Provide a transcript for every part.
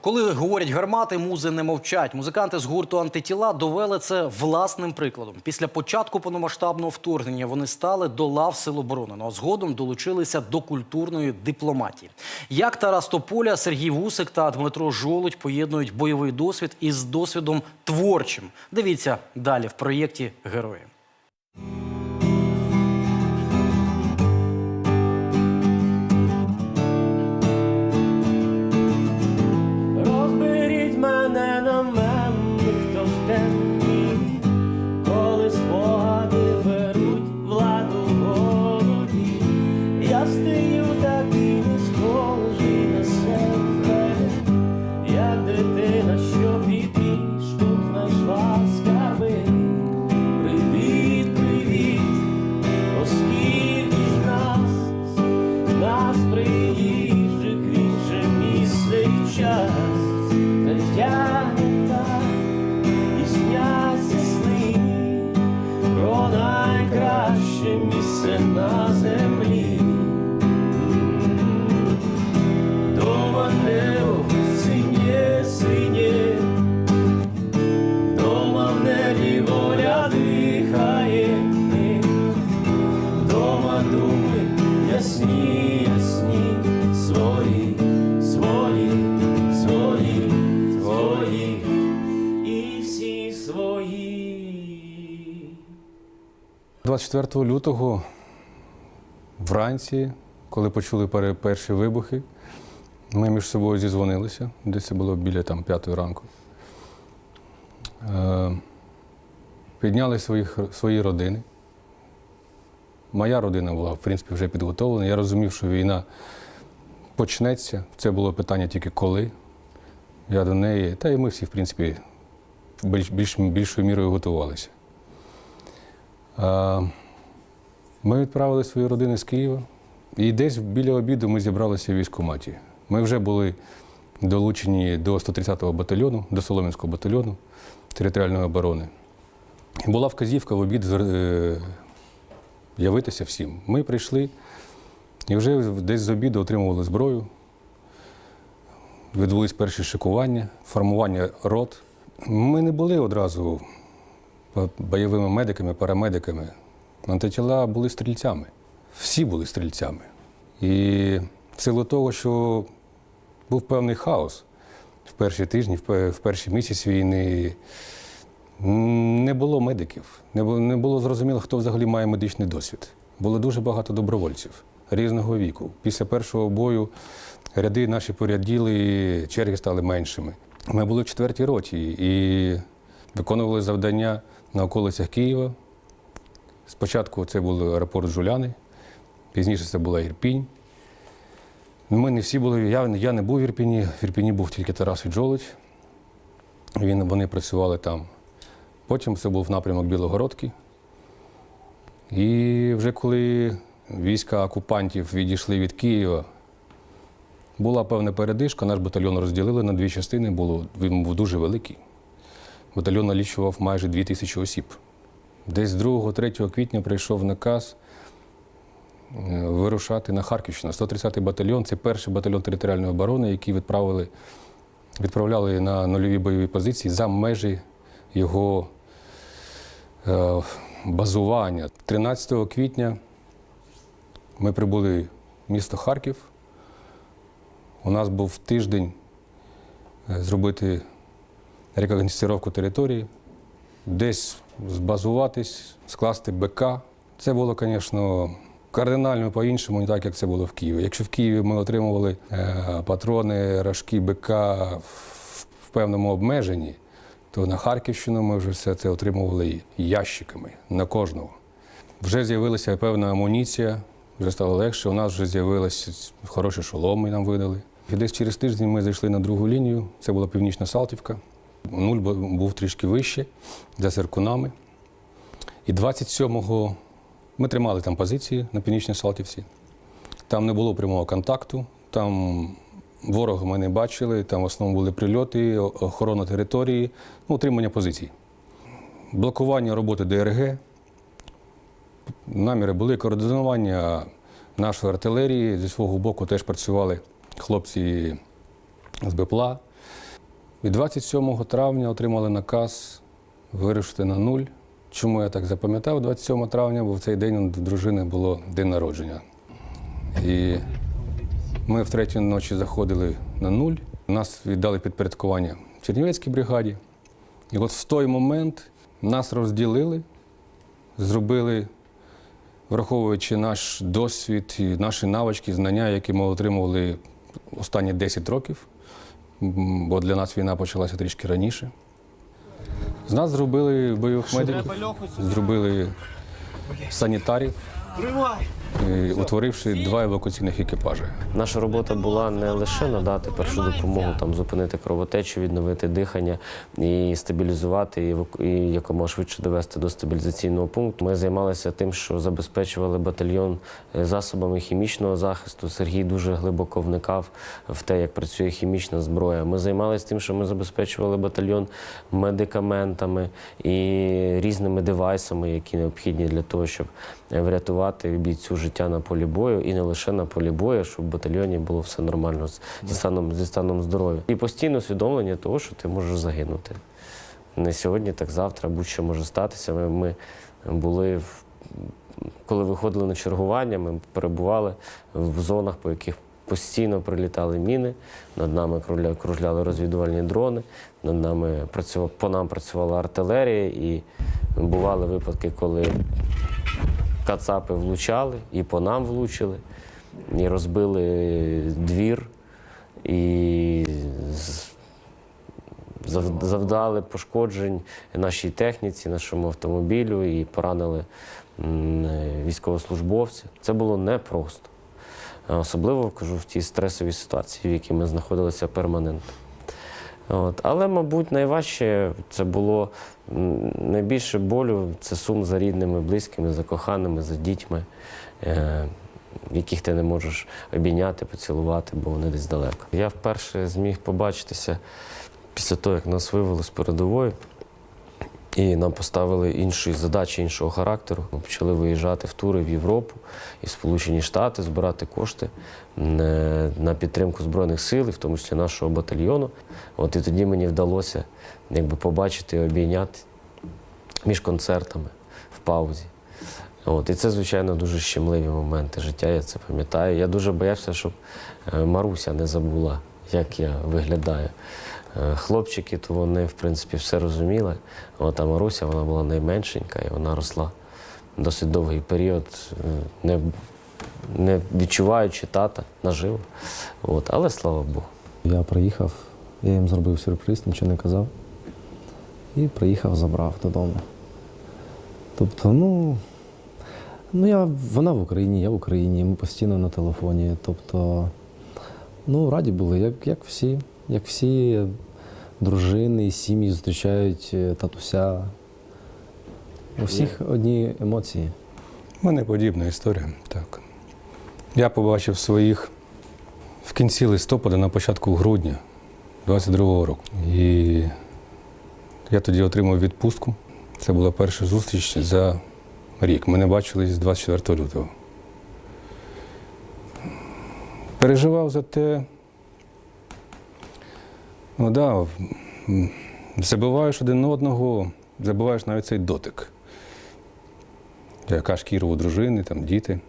Коли говорять гармати, музи не мовчать. Музиканти з гурту антитіла довели це власним прикладом. Після початку повномасштабного вторгнення вони стали до лав Сил оборони, а згодом долучилися до культурної дипломатії. Як Тарас Тополя, Сергій Вусик та Дмитро Жолудь поєднують бойовий досвід із досвідом творчим. Дивіться далі в проєкті Герої. 24 лютого вранці, коли почули перші вибухи, ми між собою зізвонилися, десь це було біля там, п'ятої ранку. Е, підняли своїх, свої родини. Моя родина була, в принципі, вже підготовлена. Я розумів, що війна почнеться. Це було питання тільки коли. Я до неї, та і ми всі, в принципі, більш, більш, більшою мірою готувалися. Е, Ми відправили свої родини з Києва, і десь біля обіду ми зібралися в військкоматі. Ми вже були долучені до 130-го батальйону, до Солом'янського батальйону територіальної оборони. І була вказівка в обід е, явитися всім. Ми прийшли і вже десь з обіду отримували зброю. Відбулись перші шикування, формування рот. Ми не були одразу бойовими медиками, парамедиками. Антитіла були стрільцями. Всі були стрільцями. І в силу того, що був певний хаос в перші тижні, в пе- в перші місяці війни, не було медиків, не було зрозуміло, хто взагалі має медичний досвід. Було дуже багато добровольців різного віку. Після першого бою ряди наші поряділи, черги стали меншими. Ми були в четвертій роті і виконували завдання на околицях Києва. Спочатку це був аеропорт Жуляни, пізніше це була Ірпінь. Ми не всі були, я, я не був в Ірпіні, в Ірпіні був тільки Тарас і Джолудь. Він, вони працювали там. Потім це був напрямок Білогородки. І вже коли війська окупантів відійшли від Києва, була певна передишка, наш батальйон розділили на дві частини, було, він був дуже великий. Батальйон налічував майже 2 тисячі осіб. Десь 2-3 квітня прийшов наказ е, вирушати на Харківщину. 130-й батальйон це перший батальйон територіальної оборони, який відправили, відправляли на нульові бойові позиції за межі його е, базування. 13 квітня ми прибули в місто Харків. У нас був тиждень е, зробити рекогносцировку території, десь збазуватись, скласти БК. Це було, звісно, кардинально по-іншому, не так, як це було в Києві. Якщо в Києві ми отримували е, патрони, рожки БК в певному обмеженні, то на Харківщину ми вже все це отримували ящиками на кожного. Вже з'явилася певна амуніція, вже стало легше. У нас вже з'явилися хороші шоломи, нам видали. І десь через тиждень ми зайшли на другу лінію. Це була північна Салтівка. Нуль був трішки вище за Серкунами. І 27-го ми тримали там позиції на північній Салтівці. Там не було прямого контакту, там ворога ми не бачили, там в основному були прильоти, охорона території, ну, утримання позицій. Блокування роботи ДРГ. Наміри були координування нашої артилерії. Зі свого боку теж працювали хлопці з БПЛА. І 27 травня отримали наказ вирушити на нуль. Чому я так запам'ятав 27 травня, бо в цей день у дружини було день народження. І ми в третій ночі заходили на нуль. Нас віддали підпорядкування Чернівецькій бригаді. І от в той момент нас розділили, зробили, враховуючи наш досвід і наші навички, знання, які ми отримували останні 10 років, бо для нас війна почалася трішки раніше. З нас зробили бойових медиків, зробили санітарів, і утворивши два евакуаційних екіпажі. Наша робота була не лише надати першу допомогу, там зупинити кровотечу, відновити дихання і стабілізувати і еваку- і якомога швидше довести до стабілізаційного пункту. Ми займалися тим, що забезпечували батальйон е, засобами хімічного захисту. Сергій дуже глибоко вникав в те, як працює хімічна зброя. Ми займалися тим, що ми забезпечували батальйон медикаментами і різними девайсами, які необхідні для того, щоб врятувати бійцю життя на полі бою і не лише на полі бою, щоб в батальйоні було все нормально зі станом, зі станом здоров'я. І постійне усвідомлення того, що ти можеш загинути. Не сьогодні, так завтра, будь-що може статися. Ми, ми були в коли виходили на чергування, ми перебували в зонах, по яких постійно прилітали міни, над нами кружляли розвідувальні дрони, над нами працював, по нам працювала артилерія, і бували випадки, коли кацапи влучали, і по нам влучили, і розбили двір, і завдали пошкоджень нашій техніці, нашому автомобілю і поранили військовослужбовців. Це було непросто. Особливо кажу в тій стресовій ситуації, в якій ми знаходилися перманентно. От. Але, мабуть, найважче це було найбільше болю це сум за рідними, близькими, за коханими, за дітьми, е, яких ти не можеш обійняти, поцілувати, бо вони десь далеко. Я вперше зміг побачитися після того, як нас вивели з передової. І нам поставили інші задачі іншого характеру. Ми почали виїжджати в тури в Європу і в Сполучені Штати, збирати кошти на підтримку Збройних сил, в тому числі нашого батальйону. От і тоді мені вдалося якби, побачити і обійняти між концертами в паузі. От, і це, звичайно, дуже щемливі моменти життя, я це пам'ятаю. Я дуже боявся, щоб е, Маруся не забула, як я виглядаю. Е, Хлопчики, то вони, в принципі, все розуміли. От, а Маруся вона була найменшенька, і вона росла досить довгий період, е, не, не відчуваючи тата наживо. От, але слава Богу. Я приїхав, я їм зробив сюрприз, нічого не казав. І приїхав, забрав додому. Тобто, ну, ну я, вона в Україні, я в Україні, ми постійно на телефоні. Тобто, ну, раді були, як, як всі, як всі дружини і сім'ї зустрічають е, татуся. У всіх одні емоції. У мене подібна історія. Так. Я побачив своїх в кінці листопада, на початку грудня 22-го року. І я тоді отримав відпустку. Це була перша зустріч за рік. Ми не бачились з 24 лютого. Переживав за те. Ну да, забуваєш один одного, забуваєш навіть цей дотик яка шкіра у дружини, там діти.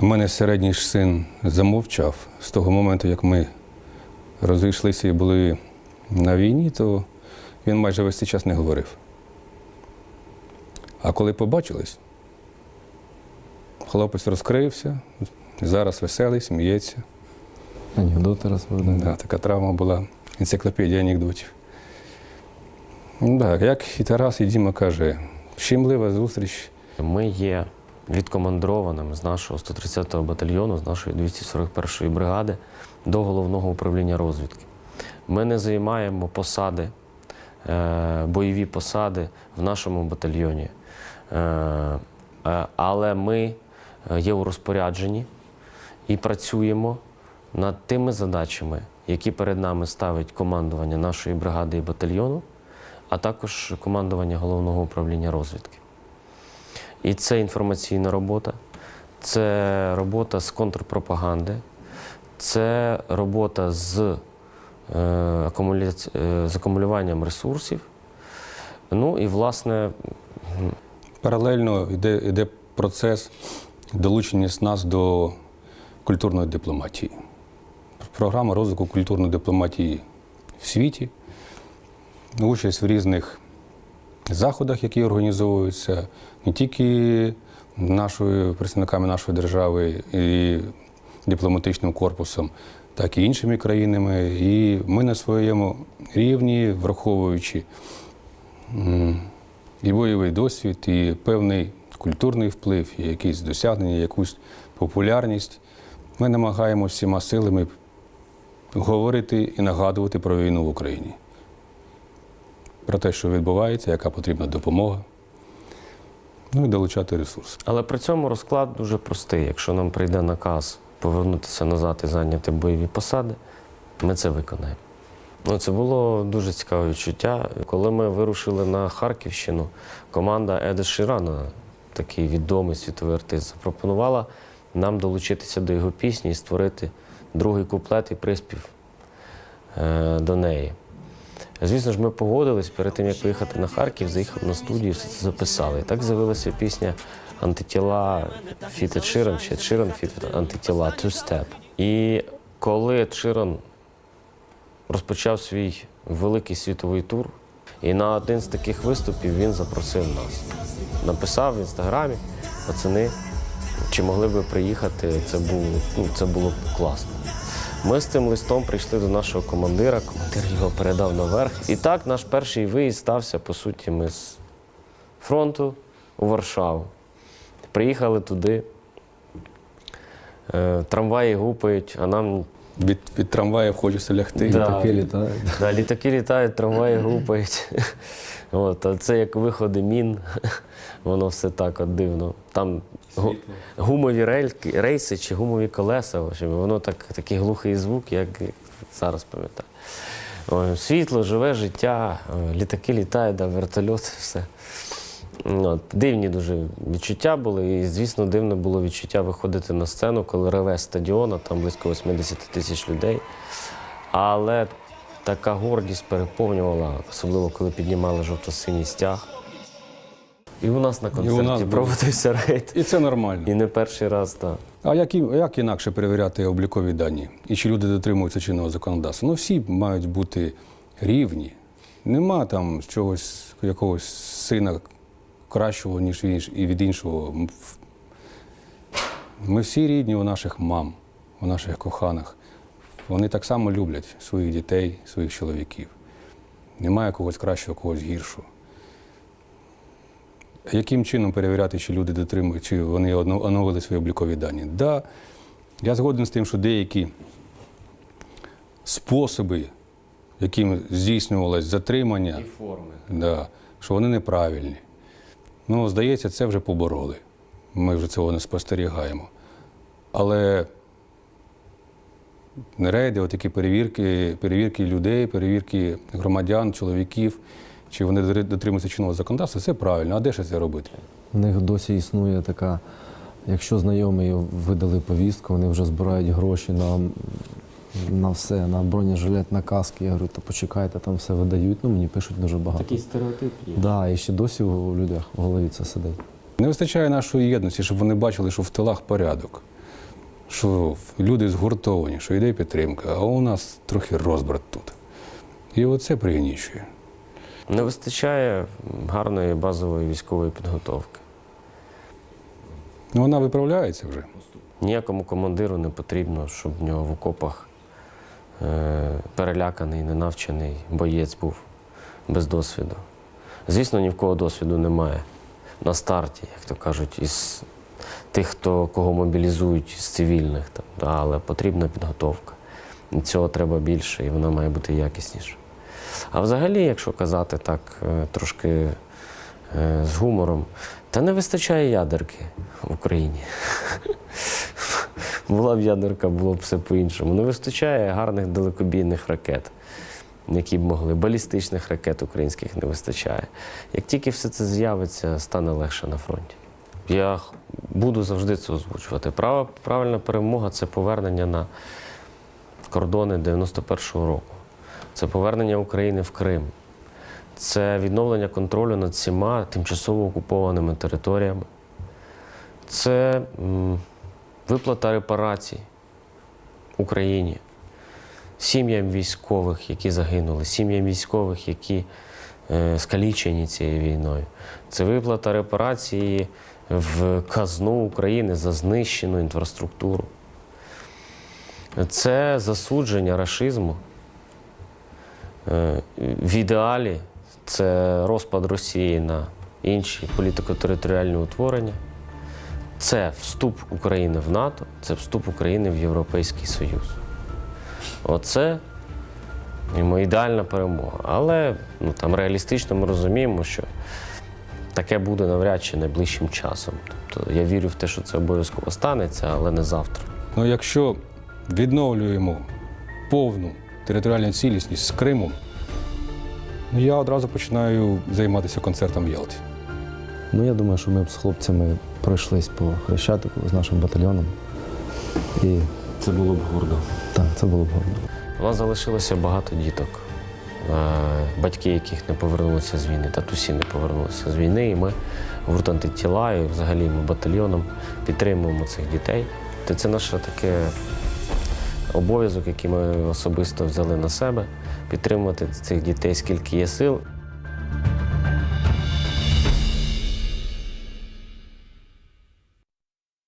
У мене середній син замовчав з того моменту, як ми розійшлися і були на війні, то він майже весь цей час не говорив. А коли побачились, хлопець розкрився, зараз веселий, сміється. Анекдоти розповідає. Да, така травма була, енциклопедія анекдотів. Ну, Так, як і Тарас, і Діма каже, щемлива зустріч. Ми є відкомандованими з нашого 130-го батальйону, з нашої 241-ї бригади до головного управління розвідки. Ми не займаємо посади, е, бойові посади в нашому батальйоні. Е, е, Але ми є у розпорядженні і працюємо над тими задачами, які перед нами ставить командування нашої бригади і батальйону, а також командування головного управління розвідки. І це інформаційна робота, це робота з контрпропаганди, це робота з е, е, з акумулюванням ресурсів. Ну і власне Паралельно йде, йде процес долучення нас до культурної дипломатії. Програма розвитку культурної дипломатії в світі, участь в різних заходах, які організовуються не тільки нашою представниками нашої держави і дипломатичним корпусом, так і іншими країнами. І ми на своєму рівні, враховуючи і бойовий досвід, і певний культурний вплив, і якісь досягнення, якусь популярність, ми намагаємося всіма силами говорити і нагадувати про війну в Україні. Про те, що відбувається, яка потрібна допомога. Ну і долучати ресурси. Але при цьому розклад дуже простий. Якщо нам прийде наказ повернутися назад і зайняти бойові посади, ми це виконаємо. Ну, це було дуже цікаве відчуття. Коли ми вирушили на Харківщину, команда Еда Ширана, такий відомий світовий артист, запропонувала нам долучитися до його пісні і створити другий куплет і приспів е, до неї. Звісно ж, ми погодились перед тим, як поїхати на Харків, заїхали на студію, все це записали. І так з'явилася пісня антитіла Фіта Чиран, чи Чиран Фіт антитіла Two Step. І коли Чиран розпочав свій великий світовий тур, і на один з таких виступів він запросив нас. Написав в інстаграмі, пацани, чи могли б ви приїхати, це було, ну, це було класно. Ми з цим листом прийшли до нашого командира, командир його передав наверх. І так наш перший виїзд стався, по суті, ми з фронту у Варшаву. Приїхали туди, е, трамваї гупають, а нам Від, від трамваїв хочеться лягти. Да. Таке літає. Да, літаки літають, трамваї гупають. От, а це як виходи мін, воно все так от дивно. Там гу- гумові рельки, рейси чи гумові колеса, в общем, воно так, такий глухий звук, як зараз пам'ятаю. Світло, живе життя, літаки літають, да, вертольот, все. От, дивні дуже відчуття були. І, звісно, дивне було відчуття виходити на сцену, коли реве стадіон, а там близько 80 тисяч людей. Але така гордість переповнювала, особливо коли піднімали жовто-синій стяг. І у нас на концерті нас проводився рейд. І це нормально. І не перший раз, так. А як, як інакше перевіряти облікові дані? І чи люди дотримуються чинного законодавства? Ну всі мають бути рівні. Нема там чогось, якогось сина кращого, ніж він і від іншого. Ми всі рідні у наших мам, у наших коханих. Вони так само люблять своїх дітей, своїх чоловіків. Немає когось кращого, когось гіршого. Яким чином перевіряти, чи люди дотримують, чи вони оновили свої облікові дані? Да, я згоден з тим, що деякі способи, якими здійснювалось затримання, форми. да, що вони неправильні. Ну, здається, це вже побороли. Ми вже цього не спостерігаємо. Але рейди, отакі перевірки, перевірки людей, перевірки громадян, чоловіків, чи вони дотримуються чинного законодавства, це правильно. А де ще це робити? У них досі існує така, якщо знайомі видали повістку, вони вже збирають гроші на, на все, на бронежилет, на каски. Я говорю, та почекайте, там все видають. Ну, мені пишуть дуже багато. Такий стереотип є. Да, і ще досі у людях в голові це сидить. Не вистачає нашої єдності, щоб вони бачили, що в тилах порядок, що люди згуртовані, що йде підтримка, а у нас трохи розбрат тут. І оце пригнічує. Не вистачає гарної базової військової підготовки. Ну, вона виправляється вже. Ніякому командиру не потрібно, щоб в нього в окопах е, переляканий, ненавчений боєць був без досвіду. Звісно, ні в кого досвіду немає на старті, як то кажуть, із тих, хто, кого мобілізують з цивільних, там, але потрібна підготовка. І цього треба більше, і вона має бути якісніша. А взагалі, якщо казати так е, трошки е, з гумором, та не вистачає ядерки в Україні. Була б ядерка, було б все по-іншому. Не вистачає гарних далекобійних ракет, які б могли. Балістичних ракет українських не вистачає. Як тільки все це з'явиться, стане легше на фронті. Я буду завжди це озвучувати. Правильна перемога це повернення на кордони 91-го року. Це повернення України в Крим, це відновлення контролю над всіма тимчасово окупованими територіями, це виплата репарацій Україні, сім'ям військових, які загинули, сім'ям військових, які е, скалічені цією війною. Це виплата репарації в казну України за знищену інфраструктуру. Це засудження рашизму. Е, В ідеалі це розпад Росії на інші політико-територіальні утворення. Це вступ України в НАТО, це вступ України в Європейський Союз. Оце йому ідеальна перемога. Але ну, там, реалістично ми розуміємо, що таке буде навряд чи найближчим часом. Тобто я вірю в те, що це обов'язково станеться, але не завтра. Ну, якщо відновлюємо повну територіальну цілісність з Кримом, ну, я одразу починаю займатися концертом в Ялті. Ну, я думаю, що ми б з хлопцями пройшлись по Хрещатику з нашим батальйоном. І Це було б гордо. так, це було б гордо. У нас залишилося багато діток, е, батьки, яких не повернулися з війни, татусі не повернулися з війни. І ми гурт антитіла і взагалі ми батальйоном підтримуємо цих дітей. Та це наш таке обов'язок, який ми особисто взяли на себе підтримувати цих дітей, скільки є сил.